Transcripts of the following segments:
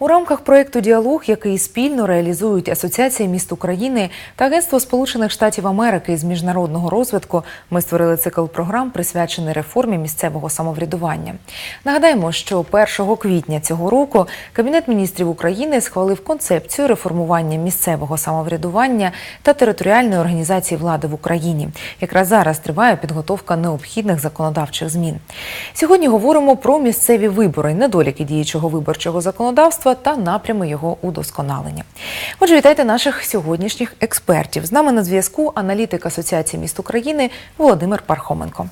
У рамках проєкту Діалог, який спільно реалізують Асоціація міст України та Агентство Сполучених Штатів Америки з міжнародного розвитку, ми створили цикл програм, присвячений реформі місцевого самоврядування. Нагадаємо, що 1 квітня цього року Кабінет міністрів України схвалив концепцію реформування місцевого самоврядування та територіальної організації влади в Україні. Якраз зараз триває підготовка необхідних законодавчих змін. Сьогодні говоримо про місцеві вибори, недоліки діючого виборчого законодавства та напрями його удосконалення. Отже, вітайте наших сьогоднішніх експертів. З нами на зв'язку аналітик Асоціації міст України Володимир Пархоменко.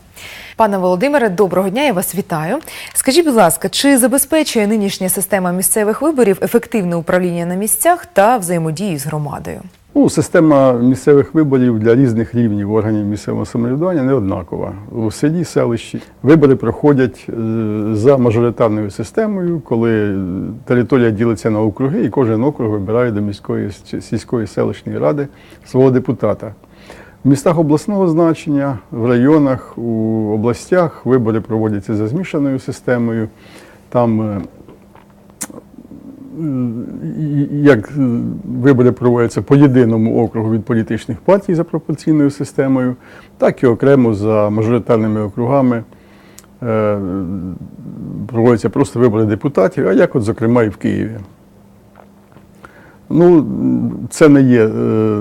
Пане Володимире, доброго дня, я вас вітаю. Скажіть, будь ласка, чи забезпечує нинішня система місцевих виборів ефективне управління на місцях та взаємодію з громадою? Ну, система місцевих виборів для різних рівнів органів місцевого самоврядування не однакова. У селі, селищі вибори проходять е, за мажоритарною системою, коли територія ділиться на округи, і кожен округ вибирає до міської сільської селищної ради свого депутата. В містах обласного значення, в районах, у областях вибори проводяться за змішаною системою. Там е, як вибори проводяться по єдиному округу від політичних партій за пропорційною системою, так і окремо за мажоритарними округами е, проводяться просто вибори депутатів, а як от, зокрема, і в Києві. Ну, це не є, е,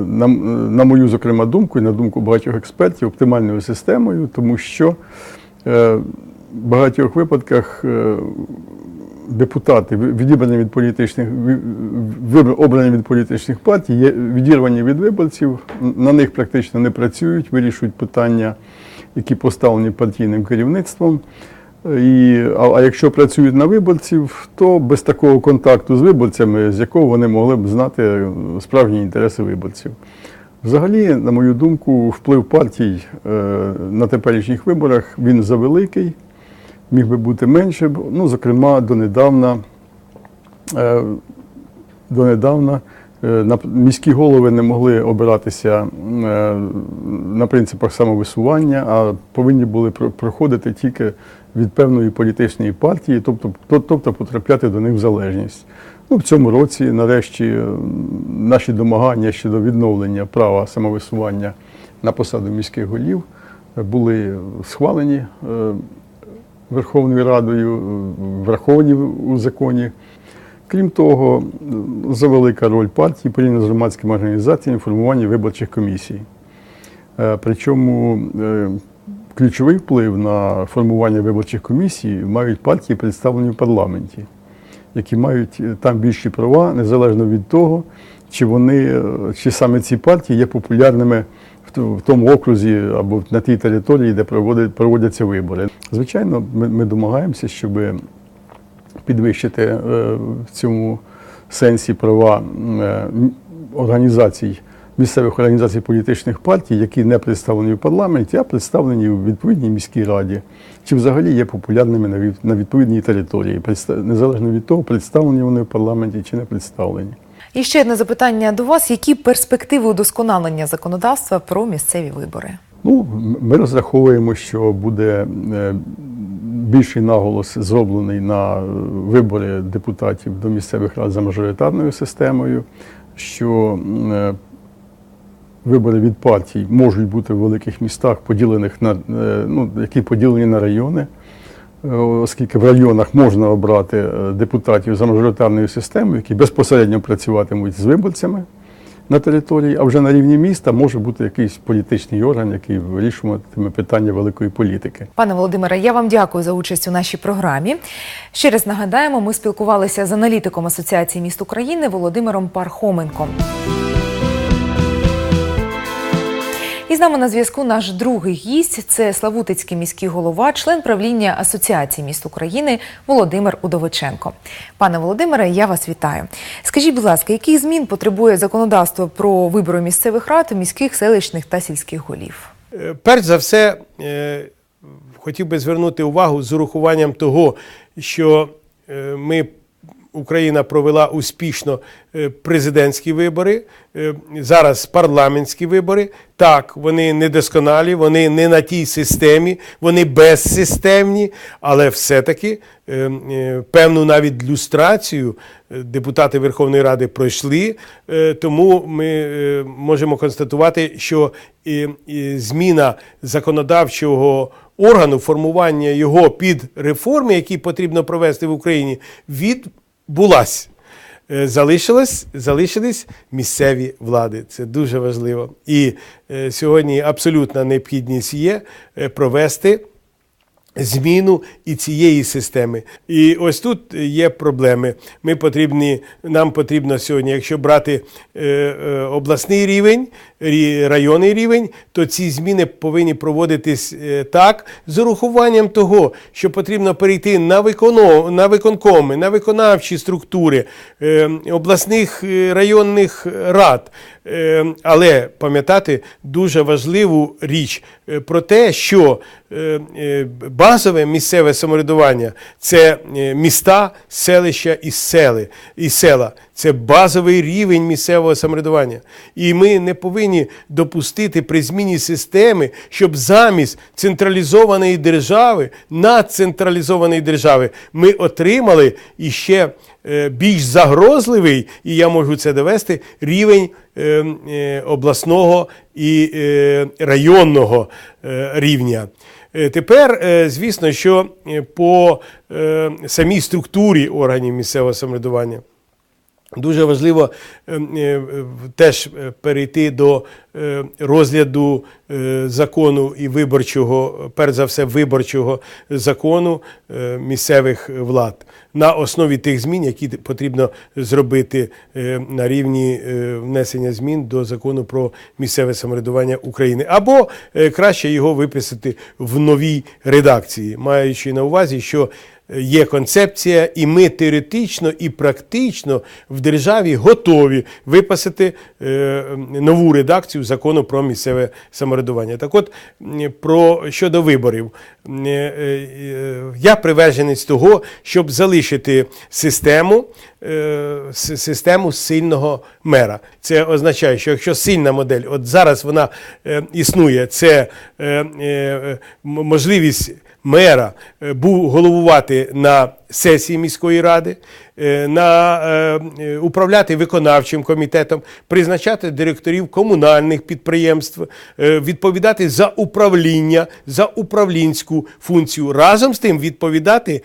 на, на мою, зокрема, думку, і на думку багатьох експертів, оптимальною системою, тому що е, в багатьох випадках депутати, відібрані від політичних, обрані від політичних партій, є відірвані від виборців, на них практично не працюють, вирішують питання, які поставлені партійним керівництвом. І, а, а якщо працюють на виборців, то без такого контакту з виборцями, з якого вони могли б знати е, справжні інтереси виборців. Взагалі, на мою думку, вплив партій е, на теперішніх виборах він завеликий, міг би бути менше. Ну, зокрема, донедавна, е, донедавна е, міські голови не могли обиратися е, на принципах самовисування, а повинні були проходити тільки від певної політичної партії, тобто, тобто потрапляти до них в залежність. Ну, в цьому році, нарешті, наші домагання щодо відновлення права самовисування на посаду міських голів були схвалені Верховною Радою, е, враховані у законі. Крім того, е, завелика роль партії порівняно з громадськими організаціями в формуванні виборчих комісій. Е, Причому ключовий вплив на формування виборчих комісій мають партії, представлені в парламенті, які мають там більші права, незалежно від того, чи вони, чи саме ці партії є популярними в в тому окрузі або на тій території, де проводять- проводяться вибори. Звичайно, ми, ми домагаємося, щоб підвищити е, в цьому сенсі права е, організацій, місцевих організацій політичних партій, які не представлені в парламенті, а представлені у відповідній міській раді, чи взагалі є популярними на відповідній території, незалежно від того, представлені вони в парламенті чи не представлені. І ще одне запитання до вас: які перспективи удосконалення законодавства про місцеві вибори? Ну, ми розраховуємо, що буде е, більший наголос зроблений на е, вибори депутатів до місцевих рад за мажоритарною системою, що е, вибори від партій можуть бути в великих містах, поділених на ну, які поділені на райони. Е, Оскільки в районах можна обрати е, депутатів за мажоритарною системою, які безпосередньо працюватимуть з виборцями на території, а вже на рівні міста може бути якийсь політичний орган, який вирішуватиме питання великої політики. Пане Володимире, я вам дякую за участь у нашій програмі. Ще раз нагадаємо, ми спілкувалися з аналітиком Асоціації міст України Володимиром Пархоменком. З нами на зв'язку наш другий гість це Славутицький міський голова, член правління Асоціації міст України Володимир Удовиченко. Пане Володимире, я вас вітаю. Скажіть, будь ласка, яких змін потребує законодавство про вибори місцевих рад, міських, селищних та сільських голів? Е, Перш за все, е, хотів би звернути увагу з урахуванням того, що е, ми Україна провела успішно е, президентські вибори, е, зараз парламентські вибори. Так, вони недосконалі, вони не на тій системі, вони безсистемні, але все-таки е, певну навіть люстрацію депутати Верховної Ради пройшли. Тому ми можемо констатувати, що зміна законодавчого органу, формування його під реформи, які потрібно провести в Україні, відбулась. Е, Залишились, залишились місцеві влади. Це дуже важливо. І е, сьогодні абсолютна необхідність є е, провести зміну і цієї системи. І ось тут є проблеми. Ми потрібні, нам потрібно сьогодні, якщо брати е, е, обласний рівень, рі- районний рівень, то ці зміни повинні проводитись е, так, з урахуванням того, що потрібно перейти на, виконо, на виконкоми, на виконавчі структури обласних районних рад. Е, Але пам'ятати дуже важливу річ е, про те, що е, базове місцеве самоврядування це міста, селища і сели і села. Це базовий рівень місцевого самоврядування. І ми не повинні допустити при зміні системи, щоб замість централізованої держави, надцентралізованої держави, ми отримали іще більш загрозливий, і я можу це довести, рівень обласного і е, районного е, рівня. Е, Тепер, е, звісно, що е, по е, самій структурі органів місцевого самоврядування. Дуже важливо е, е, теж е, перейти до розгляду закону і виборчого, перш за все, виборчого закону місцевих влад на основі тих змін, які потрібно зробити на рівні внесення змін до закону про місцеве самоврядування України, або краще його виписати в новій редакції, маючи на увазі, що є концепція, і ми теоретично і практично в державі готові виписати е, нову редакцію закону про місцеве самоврядування. Так от, про щодо виборів, е, е, я приверженець того, щоб залишити систему, систему сильного мера. Це означає, що якщо сильна модель, от зараз вона існує, це можливість мера е, бу- головувати на сесії міської ради, е, на, е, управляти виконавчим комітетом, призначати директорів комунальних підприємств, відповідати за управління, за управлінську функцію. Разом з тим відповідати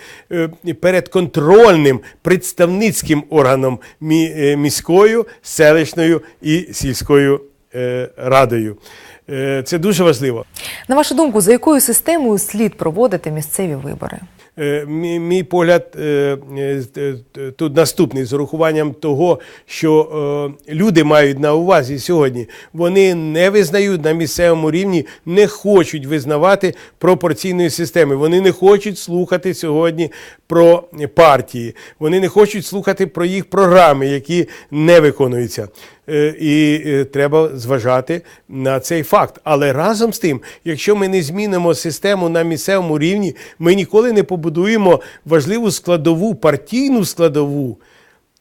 перед контрольним представницьким органом міською, селищною і сільською радою. Е, Це дуже важливо. На вашу думку, за якою системою слід проводити місцеві вибори? Е, Мій, погляд е, тут наступний з урахуванням того, що люди мають на увазі сьогодні. Вони не визнають на місцевому рівні, не хочуть визнавати пропорційної системи. Вони не хочуть слухати сьогодні про партії. Вони не хочуть слухати про їх програми, які не виконуються. Е, І е, треба зважати на цей факт. Але разом з тим, якщо ми не змінимо систему на місцевому рівні, ми ніколи не побудуємо важливу складову, партійну складову.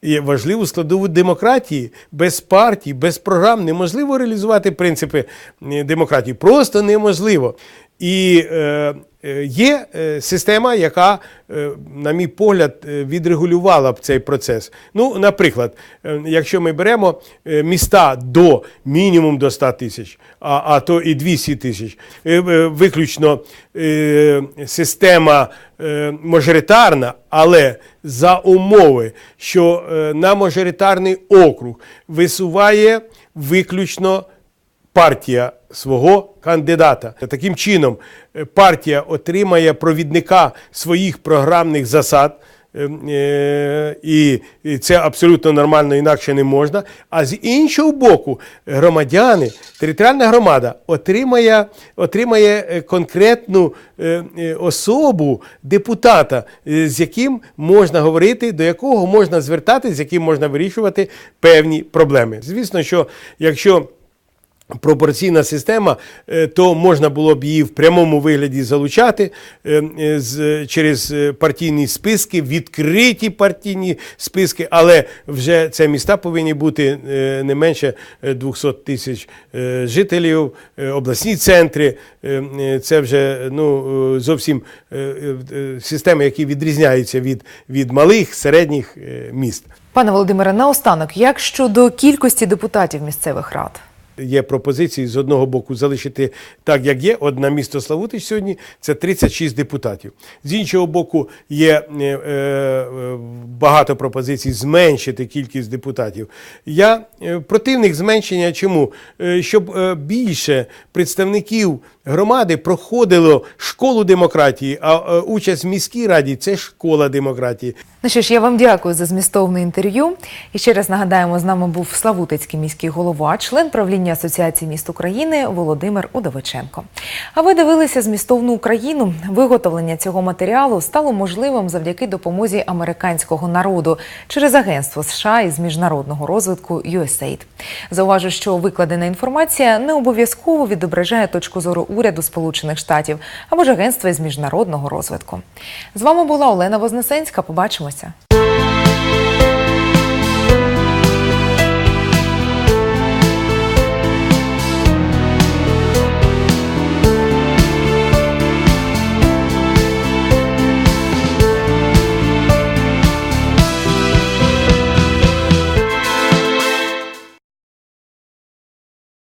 І важливу складову демократії без партій, без програм неможливо реалізувати принципи е, демократії. Просто неможливо. І е, е, є е, система, яка, на мій погляд, відрегулювала б цей процес. Ну, наприклад, якщо ми беремо міста до мінімум до 100 тисяч, а, а то і 200 тисяч, виключно система мажоритарна, але за умови, що на мажоритарний округ висуває виключно партія свого кандидата. Таким чином, е, партія отримає провідника своїх програмних засад. е, е, І це абсолютно нормально, інакше не можна. А з іншого боку, громадяни, територіальна громада отримає, отримає конкретну особу депутата, з яким можна говорити, до якого можна звертатись, з яким можна вирішувати певні проблеми. Звісно, що якщо пропорційна система, е, то можна було б її в прямому вигляді залучати е, е, через партійні списки, відкриті партійні списки, але вже це міста повинні бути не менше е, 200 тисяч жителів, обласні центри. Це вже ну, зовсім системи, які відрізняються від, від малих, середніх міст. Пане Володимире, наостанок, як щодо кількості депутатів місцевих рад? Є пропозиції з одного боку залишити так, як є. одна місто Славутич сьогодні це 36 депутатів. З іншого боку, є е, е, багато пропозицій зменшити кількість депутатів. Я е, противник зменшення. Чому? Щоб більше представників громади проходило школу демократії, а е, участь в міській раді це школа демократії. Ну що ж, я вам дякую за змістовне інтерв'ю. І ще раз нагадаємо, з нами був Славутицький міський голова, член правління Асоціації міст України Володимир Удовиченко. А ви дивилися змістовну Україну. Виготовлення цього матеріалу стало можливим завдяки допомозі американського народу через агентство США із міжнародного розвитку USAID. Зауважу, що викладена інформація не обов'язково відображає точку зору уряду Сполучених Штатів або ж агентства із міжнародного розвитку. З вами була Олена Вознесенська. Побачимося.